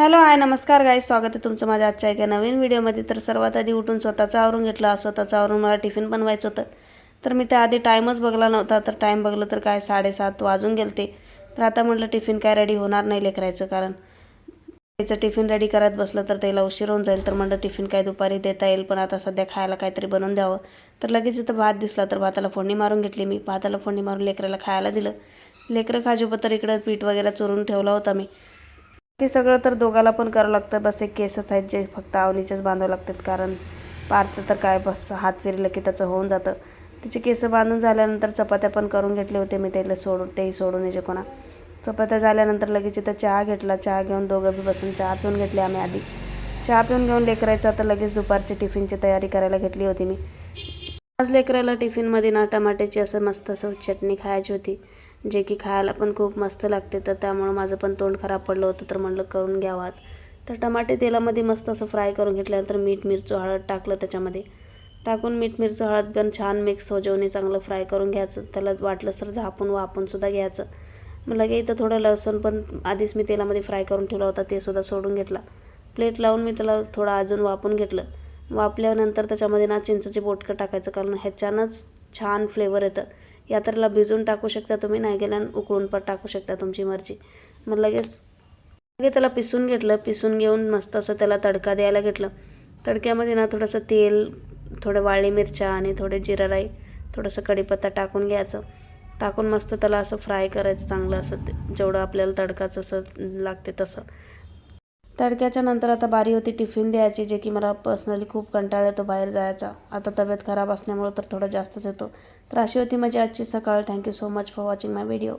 Hello hi नमस्कार guys स्वागत आहे तुमचं माझ्या आजच्या एका नवीन व्हिडिओमध्ये. तर सर्वात आधी उठून स्वतःचं आवरून घेतलं स्वतःचं आवरून मला टिफिन बनवायचं होतं. तर मी त्याआधी टाईमच बघला नव्हता. तर टाईम बघलं तर काय साडेसात वाजून गेलते. तर आता म्हटलं टिफिन काय रेडी होणार नाही लेकरायचं कारण त्याचं टिफिन रेडी करत बसलं तर त्याला उशीर होऊन जाईल. तर म्हणलं टिफिन काय दुपारी देता येईल पण आता सध्या खायला काहीतरी बनवून द्यावं. तर लगेच इथं भात दिसला तर भाताला फोडणी मारून घेतली मी. भाताला फोडणी मारून लेकराला खायला दिलं. लेकरं खाजू तर इकडं पीठ वगैरे चोरून ठेवला होता मी. की सगळं तर दोघाला पण करावं लागतं. बस एक केसच आहेत जे फक्त आवनीचेच बांधावं लागतात. कारण पारचं तर काय बस हात फिरलं की त्याचं होऊन जातं. तिचे केस बांधून झाल्यानंतर चपात्या पण करून घेतले होते मी त्याला सोडून. तेही सोडून यायचे कोणा. चपात्या झाल्यानंतर लगेच इथं चहा घेतला. चहा घेऊन दोघं बी बसून चहा पिऊन घेतली आम्ही आधी. चहा पिऊन घेऊन लेकरायचं तर लगेच दुपारची टिफिनची तयारी करायला घेतली होती मी. आज लेकराला टिफिनमध्ये ना टमाट्याची असं मस्त असं चटणी खायची होती. जे की खायला पण खूप मस्त लागते. तर त्यामुळं माझं पण तोंड खराब पडलं होतं. तर म्हणलं करून घ्यावं आज. तर टमाटे तेलामध्ये मस्त असं फ्राय करून घेतल्यानंतर मीठ मिरचू हळद टाकलं त्याच्यामध्ये. टाकून मीठ मिरचू हळद पण छान मिक्स हो जेवणे चांगलं फ्राय करून घ्यायचं. त्याला वाटलं तर झापून वापूनसुद्धा घ्यायचं. मग लगे इथं थोडं लसूण पण आधीच मी तेलामध्ये फ्राय करून ठेवला होता. ते सुद्धा सोडून घेतला. प्लेट लावून मी त्याला थोडं अजून वापून घेतलं. वापल्यानंतर त्याच्यामध्ये ना चिंचेचे बोटकं टाकायचं कारण ह्याच्यानंच छान फ्लेवर येतं. या तर भिजून टाकू शकता तुम्ही नाही गेल्यानं उकळून पण टाकू शकता तुमची मर्जी. मग लगेच लगे त्याला पिसून घेतलं पिसून घेऊन मस्त असं त्याला तडका द्यायला घेतलं. तडक्यामध्ये ना थोडंसं तेल थोडं वाळी मिरच्या आणि थोडे जिरा राई थोडंसं कढीपत्ता टाकून घ्यायचं. टाकून मस्त त्याला असं फ्राय करायचं चांगलं असं ते जेवढं आपल्याला तडकाचं असं लागते तसं. तडक्याच्या नंतर आता बारी होती टिफिन द्यायची जे की मला पर्सनली खूप कंटाळा येतो बाहेर जायचा. आता तब्येत खराब असल्यामुळं तर थोडं जास्तच येतो. तर अशी होती माझी आजची सकाळ. Thank you so much for watching my video